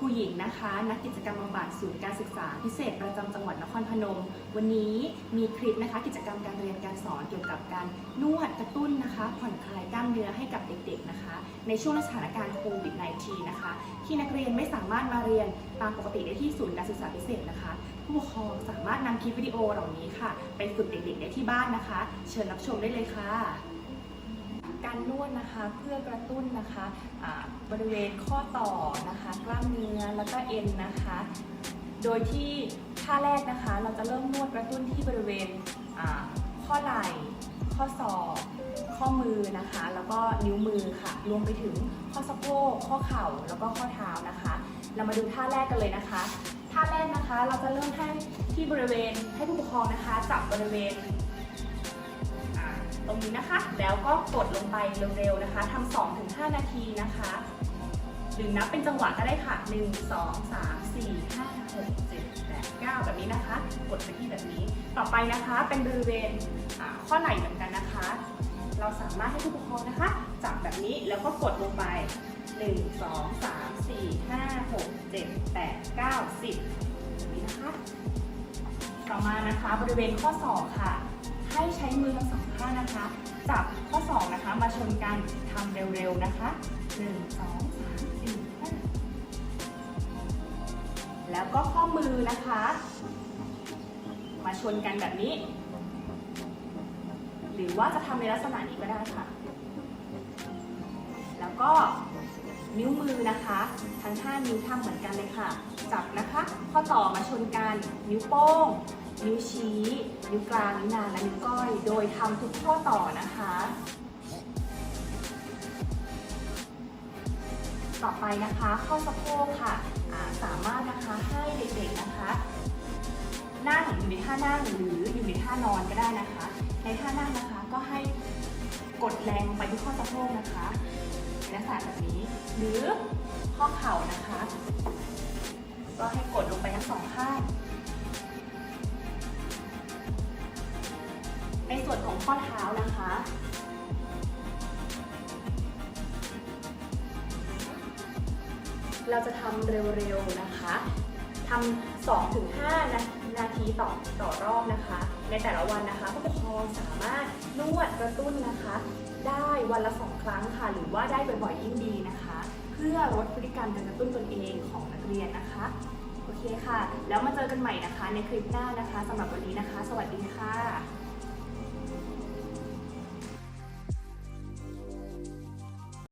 คุณหญิงนะคะ นักกิจกรรมบำบัดศูนย์การศึกษาพิเศษประจำจังหวัดนครพนม วันนี้มีคลิปนะคะ กิจกรรมการเรียนการสอนเกี่ยวกับการนวดกระตุ้นนะคะ ผ่อนคลายกล้ามเนื้อให้กับเด็กๆนะคะ ในช่วงสถานการณ์โควิด -19 นะคะ ที่นักเรียนไม่สามารถมาเรียนตามปกติได้ที่ศูนย์การศึกษาพิเศษนะคะ ผู้ปกครองสามารถนำคลิปวิดีโอเหล่านี้ค่ะ ไปฝึกเด็กๆได้ที่บ้านนะคะ เชิญรับชมได้เลยค่ะ การนวดนะคะเพื่อกระตุ้นนะคะบริเวณข้อต่อนะคะกล้ามเนื้อแล้วก็เอ็นนะคะ โดยที่ท่าแรกนะคะ เราจะเริ่มนวดกระตุ้นที่บริเวณข้อไหล่ข้อศอกข้อมือนะคะ แล้วก็นิ้วมือค่ะ รวมไปถึงข้อสะโพกข้อเข่าแล้วก็ข้อเท้านะคะ เรามาดูท่าแรกกันเลยนะคะ ท่าแรกนะคะเราจะเริ่มให้ที่บริเวณให้ผู้ปกครองนะคะ จับบริเวณ ตรงนี้นะคะ แล้วก็กดลงไปเร็วๆนะคะทำ2ถึง5นาทีนะคะ หรือนับเป็นจังหวะก็ได้ค่ะ1 2 3 4 5 6 7 8 9แปดเก้าแบบนี้นะคะ กดไปที่แบบนี้ ต่อไปนะคะเป็นบริเวณข้อไหล่เหมือนกันนะคะ เราสามารถให้ผู้ปกครองนะคะ จับแบบนี้แล้วก็กดลงไป1 2 3 4 5 6 7 8 9 10แบบนี้นะคะ ต่อมานะคะบริเวณข้อศอกค่ะ ให้ใช้มือทั้งสองข้างนะคะ จับข้อศอกนะคะ มาชนกันทำเร็วๆนะคะ1 2 3 4 5แล้วก็ข้อมือนะคะ มาชนกันแบบนี้ หรือว่าจะทำในลักษณะนี้ก็ได้ค่ะ แล้วก็นิ้วมือนะคะ ทั้ง 5 นิ้วทำเหมือนกันเลยค่ะ จับนะคะ ข้อต่อมาชนกัน นิ้วโป้ง นิ้วชี้ นิ้วกลาง นิ้วนางและนิ้วก้อย โดยทำทุกข้อต่อนะคะ ต่อไปนะคะข้อสะโพกค่ะสามารถนะคะให้เด็กๆนะคะนั่งอยู่ในท่านั่งหรืออยู่ในท่านอนก็ได้นะคะ ในท่านั่งนะคะก็ให้กดแรงไปที่ข้อสะโพกนะคะในลักษณะแบบนี้ หรือข้อเข่านะคะ ก็ให้กดลงไปทั้งสองข้าง ข้อเท้านะคะ เราจะทำเร็วๆนะคะทำ2ถึง5นานาทีต่อต่อรอบนะคะ ในแต่ละวันนะคะผู้ปกครองสามารถนวดกระตุ้นนะคะ ได้วันละ2ครั้งค่ะ หรือว่าได้บ่อยๆยิ่งดีนะคะ เพื่อลดพฤติกรรมการกระตุ้นตนเองของนักเรียนนะคะ โอเคค่ะ แล้วมาเจอกันใหม่นะคะ ในคลิปหน้านะคะสำหรับวันนี้นะคะ สวัสดีค่ะ